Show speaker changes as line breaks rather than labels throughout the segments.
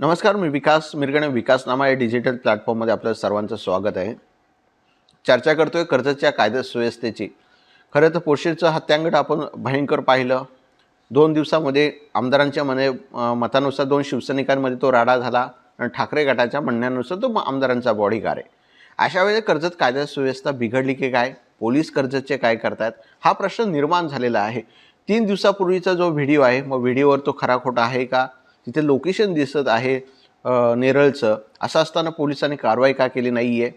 नमस्कार मी विकास मिरगणे विकासनामा या डिजिटल प्लॅटफॉर्ममध्ये आपलं सर्वांचं स्वागत आहे. चर्चा करतोय कर्जच्या कायदा सुव्यवस्थेची. खरं तर पोशीरचं हत्यांगड आपण भयंकर पाहिलं. दोन दिवसामध्ये आमदारांच्या मने मतानुसार दोन शिवसैनिकांमध्ये तो राडा झाला आणि ठाकरे गटाच्या म्हणण्यानुसार तो आमदारांचा बॉडीगार आहे. अशा वेळेला कर्जत कायदा सुव्यवस्था बिघडली की काय? पोलीस कर्जतचे काय करतात? हा प्रश्न निर्माण झालेला आहे. तीन दिवसापूर्वीचा जो व्हिडिओ आहे मग व्हिडिओवर तो खरा खोटा आहे का? तिथे लोकेशन दिसत आहे नेरळचं. असं असताना पोलिसांनी कारवाई का केली नाही आहे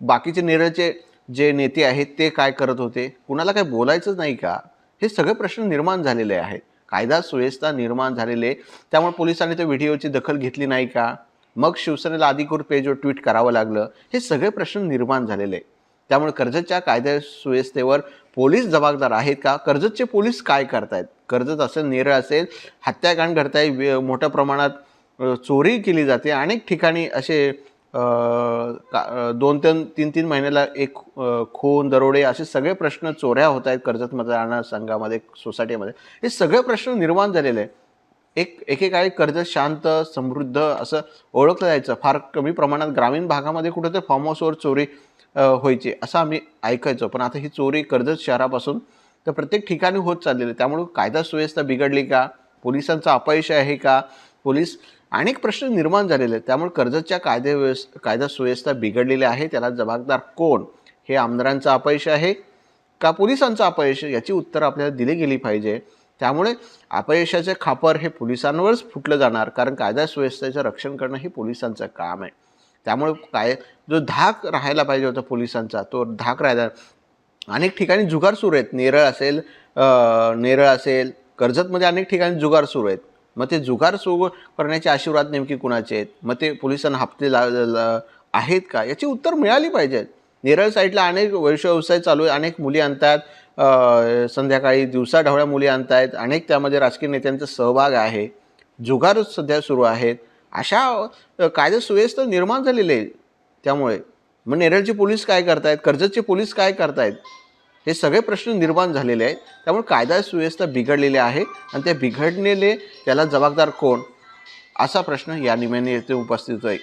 बाकीचे नेरळचे जे नेते आहेत ते काय करत होते? कुणाला काय बोलायचंच नाही का? हे सगळे प्रश्न निर्माण झालेले आहेत. कायदा सुव्यवस्था निर्माण झालेले त्यामुळे पोलिसांनी त्या व्हिडिओची दखल घेतली नाही का? मग शिवसेनेला अधिकृत पेजवर ट्विट करावं लागलं. हे सगळे प्रश्न निर्माण झालेले आहे त्यामुळे कर्जतच्या कायद्या सुव्यवस्थेवर पोलीस जबाबदार आहेत का? कर्जतचे पोलीस काय करतायत? कर्जत असेल नेरळ असेल हत्याकांड घडताय मोठ्या प्रमाणात चोरी केली जाते. अनेक ठिकाणी असे का- दोन तीन तीन तीन महिन्याला एक खून दरोडे असे सगळे प्रश्न चोऱ्या होत आहेत कर्जत मतदार संघामध्ये सोसायटीमध्ये. हे सगळे प्रश्न निर्माण झालेले आहे एक एकेकाळी कर्जत शांत समृद्ध असं ओळखलं जायचं. फार कमी प्रमाणात ग्रामीण भागामध्ये कुठं ते फार्म हाऊसवर चोरी व्हायची असं आम्ही ऐकायचो. पण आता ही चोरी कर्जत शहरापासून तर प्रत्येक ठिकाणी होत चाललेली आहे. त्यामुळे कायदा सुव्यवस्था बिघडली का? पोलिसांचं अपयश आहे का? पोलीस अनेक प्रश्न निर्माण झालेले आहेत. त्यामुळे कर्जतच्या कायदे व्यवस् कायदा सुव्यवस्था बिघडलेली आहे. त्याला जबाबदार कोण? हे आमदारांचं अपयश आहे का पोलिसांचं अपयश याची उत्तरं आपल्याला दिली गेली पाहिजे. त्यामुळे अपयशाचे खापर हे पोलिसांवरच फुटलं जाणार. कारण कायदा सुव्यवस्थेचं रक्षण करणं हे पोलिसांचं काम आहे. त्यामुळे काय जो धाक राहायला पाहिजे होता पोलिसांचा तो धाक राहिला अनेक ठिकाणी जुगार सुरू आहेत. नेरळ असेल नेरळ असेल कर्जतमध्ये अनेक ठिकाणी जुगार सुरू आहेत. मग ते जुगार सुरू करण्याचे आशीर्वाद नेमके कुणाचे आहेत? मग ते पोलिसांना हप्ते ला आहेत का? याची उत्तर मिळाली पाहिजेत नेरळ साईडला अनेक वैश्य व्यवसाय चालू आहे अनेक मुली आणतात. संध्याकाळी दिवसा ढवळ्या मुली आणतायत. अनेक त्यामध्ये राजकीय नेत्यांचा सहभाग आहे. जुगार सध्या सुरू आहेत. अशा कायदे कायदा सुव्यवस्था निर्माण झालेली आहे त्यामुळे. मग नेरळचे पोलीस काय करतायत? कर्जतचे पोलीस काय करतायत? हे सगळे प्रश्न निर्माण झालेले आहेत. त्यामुळे कायदा सुव्यवस्था बिघडलेली आहे आणि त्या बिघडलेले त्याला जबाबदार कोण? असा प्रश्न या निमित्ताने येथे उपस्थित आहे